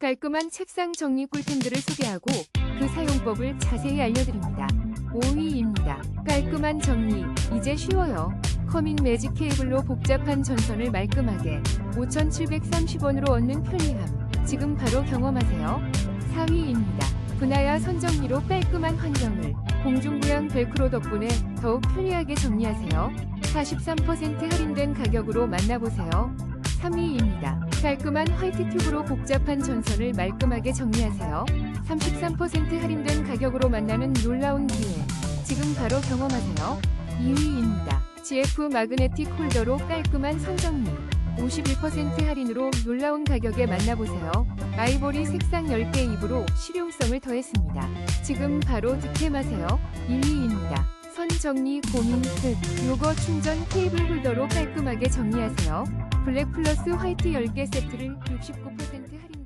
깔끔한 책상 정리 꿀템들을 소개하고 그 사용법을 자세히 알려드립니다. 5위입니다. 깔끔한 정리, 이제 쉬워요. 커밍 매직 케이블로 복잡한 전선을 말끔하게 5,730원으로 얻는 편리함. 지금 바로 경험하세요. 4위입니다. 분하야 선정리로 깔끔한 환경을 공중부양 벨크로 덕분에 더욱 편리하게 정리하세요. 43% 할인된 가격으로 만나보세요. 3위입니다. 깔끔한 화이트 튜브로 복잡한 전선을 말끔하게 정리하세요. 33% 할인된 가격으로 만나는 놀라운 기회. 지금 바로 경험하세요. 2위입니다. GF 마그네틱 홀더로 깔끔한 선정리. 51% 할인으로 놀라운 가격에 만나보세요. 아이보리 색상 10개 입으로 실용성을 더했습니다. 지금 바로 득템하세요. 1위입니다. 선 정리 고민 끝. 요거 충전 케이블 홀더로 깔끔하게 정리하세요. 블랙 플러스 화이트 10개 세트를 69% 할인